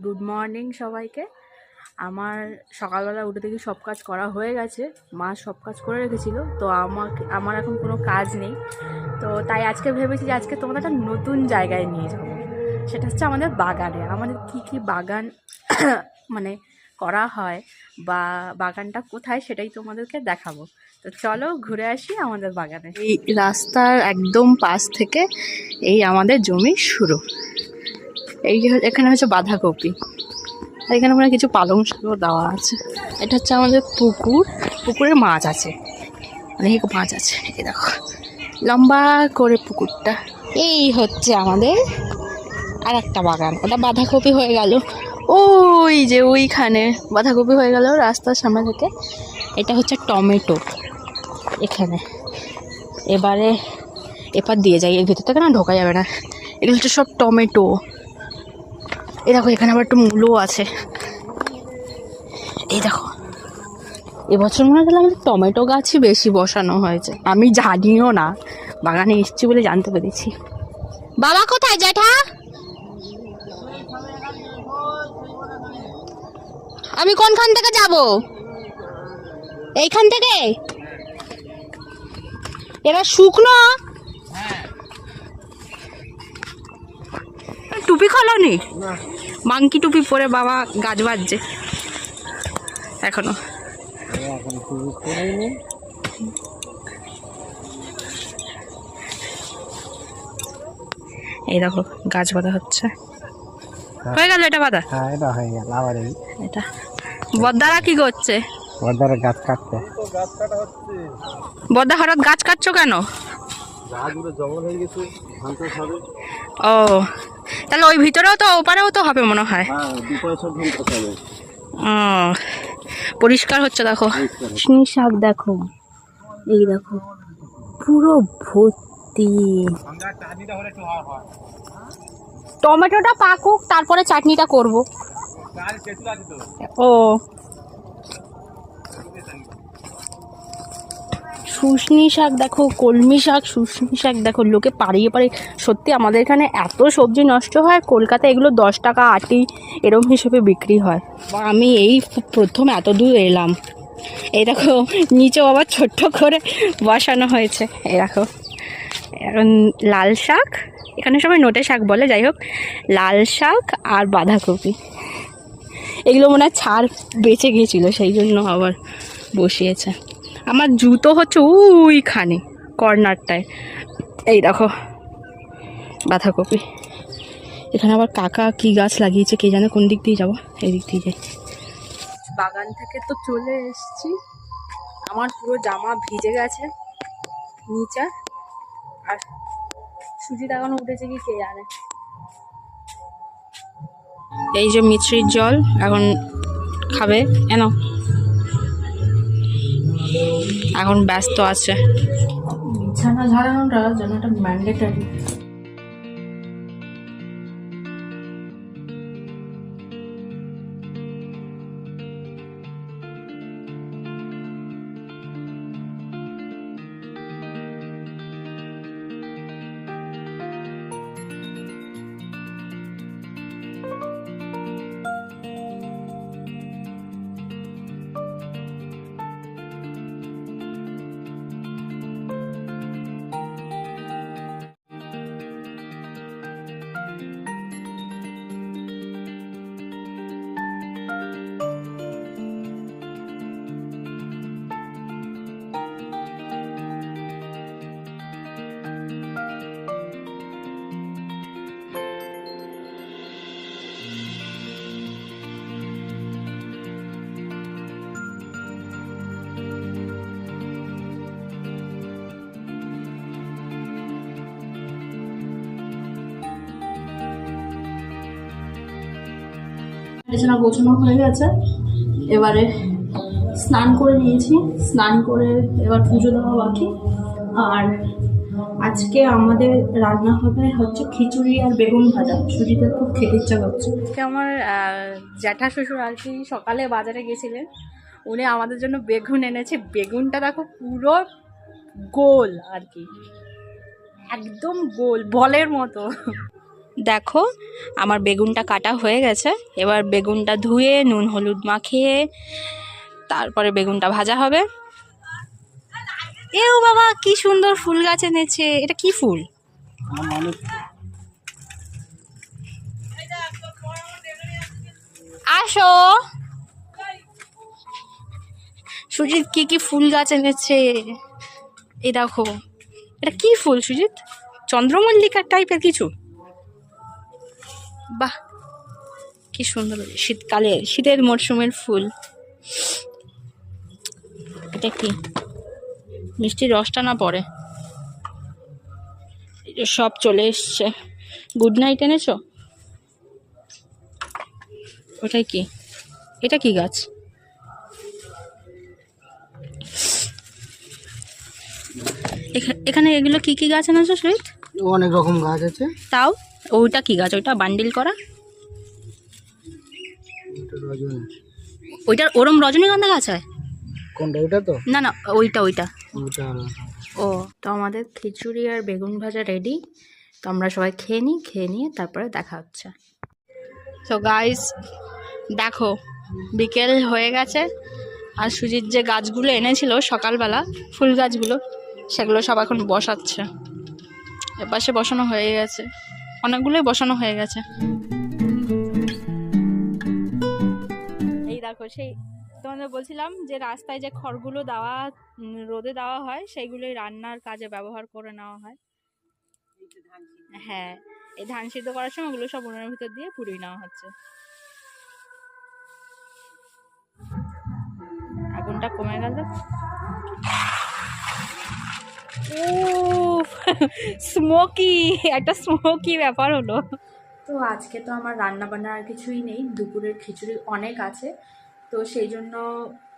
Good morning সবাইকে। আমার সকালবেলা উঠে দেখি সব কাজ করা হয়ে গেছে। মা সব কাজ করে রেখেছিল, তো আমাকে, আমার এখন কোনো কাজ নেই। তো তাই আজকে ভেবেছি যে আজকে তোমাদের একটা নতুন জায়গায় নিয়ে যাব। সেটা হচ্ছে আমাদের বাগানে। আমাদের কি কি বাগান মানে করা হয় বা বাগানটা কোথায় সেটাই তোমাদেরকে দেখাবো। তো চলো ঘুরে আসি আমাদের বাগানে। এই রাস্তার একদম পাশ থেকে এই আমাদের জমি শুরু। এই এখানে হচ্ছে বাঁধাকপি। আর এখানে মনে কিছু পালং শাকও দেওয়া আছে। এটা হচ্ছে আমাদের পুকুর। পুকুরে মাছ আছে। অনেক মাছ আছে। এই দেখো। লম্বা করে পুকুরটা। এই হচ্ছে আমাদের আর একটা বাগান। ওটা বাঁধাকপি হয়ে গেল। ওই যে ওইখানে বাঁধাকপি হয়ে গেল রাস্তার সামনে থেকে। এটা হচ্ছে টমেটো এখানে। এবারে এপার দিয়ে যাই। এর ভিতর থেকে না ঢোকা যাবে না। এগুলো হচ্ছে সব টমেটো। এই দেখো এখানে আবার একটু মূলও আছে। এই দেখো। এবছর মনে হয় আমাদের টমেটো গাছই বেশি বসানো হয়েছে। আমি জানিও না বাগানে এসছি বলে জানতে পেরেছি। বাবা কোথায় জ্যাঠা? আমি কোনখান থেকে যাব? এইখান থেকে? এরা শুকনো? টুপি খোলনি? মাংকি টুপি পরে বাবা গাছ বাজছে এখনও। এই দেখো গাছ বাঁধা হচ্ছে। হয়ে। গেল এটা বাঁধা? হ্যাঁ এটা হয়ে গেল আবার এটা। বদ্দারা কি করছে? ওদের গাছ কাটতে বদ্দা হঠাৎ গাছ কাটছো কেন? হয়ে ও তাহলে ওই ভিতরেও তো ওপারেও তো হবে মনে হয়। হ্যাঁ ও পরিষ্কার হচ্ছে দেখো। শিঙি শাক দেখো। এই দেখো পুরো ভর্তি। টমেটোটা পাকুক তারপরে চাটনিটা করব। ও শুশনি শাক দেখো, কলমি শাক, শুশনি শাক দেখো, লোকে পাড়িয়ে পাড়িয়ে, সত্যি আমাদের এখানে এত সবজি নষ্ট হয়, কলকাতায় এগুলো দশ টাকা আটি এরম হিসেবে বিক্রি হয়। আমি এই প্রথম এত দূর এলাম। এই দেখো নিচেও আবার ছোট্ট করে বসানো হয়েছে। এই দেখো লাল শাক, এখানে সবাই নোটে শাক বলে, যাই হোক, লাল শাক আর বাঁধাকপি। এগুলো মনে হয় ছাড় বেঁচে গিয়েছিল, সেই জন্য আবার বসিয়েছে। আমার জুতো হচ্ছে ওইখানে কর্নারটায়। এই দেখো বাঁধাকপি। এখানে আবার কাকা কি গাছ লাগিয়েছে কে জানে কোন দিক দিয়ে যাব এই দিক দিয়ে যাই। বাগান থেকে তো চলে এসেছি। আমার পুরো জামা ভিজে গেছে নিচা। আর সুজি এখনও উঠেছে কি কে জানে। এই যে মিছরির জল এখন খাবে এন এখন ব্যস্ত আছে। বিছানা ঝাড়ানোটা যেন একটা ম্যান্ডেটারি বিছানা গোছানো হয়ে গেছে। এবারে স্নান করে নিয়েছি। স্নান করে এবার পুজো দেওয়া বাকি। আর আজকে আমাদের রান্না হবে হচ্ছে খিচুড়ি আর বেগুন ভাজা। সুজিতে খুব খেতে ইচ্ছা করছে। আজকে আমার জ্যাঠা শ্বশুর আর কি সকালে বাজারে গেছিলেন। উনি আমাদের জন্য বেগুন এনেছে। বেগুনটা দেখো পুরো গোল আর কি। একদম গোল, বলের মতো। দেখো আমার বেগুনটা কাটা হয়ে গেছে। এবার বেগুনটা ধুয়ে নুন হলুদ মাখিয়ে তারপরে বেগুনটা ভাজা হবে। এও বাবা কি সুন্দর ফুল গাছ এনেছে। এটা কি ফুল? আসো। সুজিত কি কি ফুল গাছ এনেছে? এই দেখো এটা কি ফুল সুজিত? চন্দ্রমল্লিকার টাইপের কিছু? বাহ কি সুন্দর শীতকালে শীতের মরশুমের ফুল। এটা কি? মিষ্টি রসটা না পড়ে সব চলে এসছে। গুড নাইট এনেছো? ওটাই কি? এটা কি গাছ? এখা- এখানে এগুলো কি কি গাছ এনেছো সুইট অনেক রকম গাছ আছে। তাও? ওইটা কি গাছ? ওইটা বান্ডিল করা? ওইটার ওরম রজনীগন্ধা গাছ হয়? কোনটা ওটা তো? না না ওইটা ওইটা। ও তো আমাদের খিচুড়ি আর বেগুন ভাজা রেডি তো আমরা সবাই খেয়ে নিই খেয়ে নিয়ে তারপরে দেখা হচ্ছে। তো গাইস দেখো বিকেল হয়ে গেছে। আর সুজিত যে গাছগুলো এনেছিল সকালবেলা ফুল গাছগুলো সেগুলো সব এখন বসাচ্ছে। এপাশে বসানো হয়ে গেছে। অনেকগুলোই বসানো হয়ে গেছে। এই দেখো, সেই তোমাদের বলছিলাম যে রাস্তায় যে খড়গুলো দেওয়া রোদে দেওয়া হয়, সেইগুলোই রান্নার কাজে ব্যবহার করে নেওয়া হয়। হ্যাঁ এই ধান সিদ্ধ করার সময় ওগুলো সব উনুনের ভিতর দিয়ে পুড়িয়ে নেওয়া হচ্ছে। আগুনটা কমে গেল। ও স্মোকি, একটা স্মোকি ব্যাপার হলো। তো আজকে তো আমার রান্না বান্না আর কিছুই নেই, দুপুরের খিচুড়ি অনেক আছে। তো সেই জন্য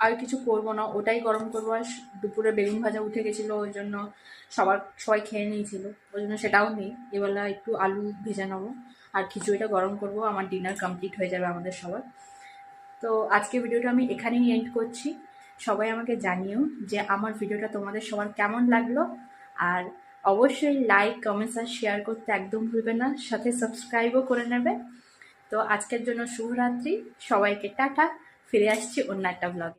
আর কিছু করব না, ওটাই গরম করব। আর দুপুরে বেগুন ভাজা উঠে গেছিল, ওই জন্য সবার, সবাই খেয়ে নিয়েছিল, ওই জন্য সেটাও নেই। এবেলা একটু আলু ভেজে নেব, আর খিচুড়িটা গরম করব, আমার ডিনার কমপ্লিট হয়ে যাবে আমাদের সবার। তো আজকে ভিডিওটা আমি এখানেই এন্ড করছি। সবাই আমাকে জানিও যে আমার ভিডিওটা তোমাদের সবার কেমন লাগল, আর অবশ্যই লাইক কমেন্টস আর শেয়ার করতে একদম ভুলবে না। সাথে সাবস্ক্রাইবও করে নেবে তো আজকের জন্য শুভরাত্রি। সবাইকে টাটা। ফিরে আসছি অন্য একটা ব্লগে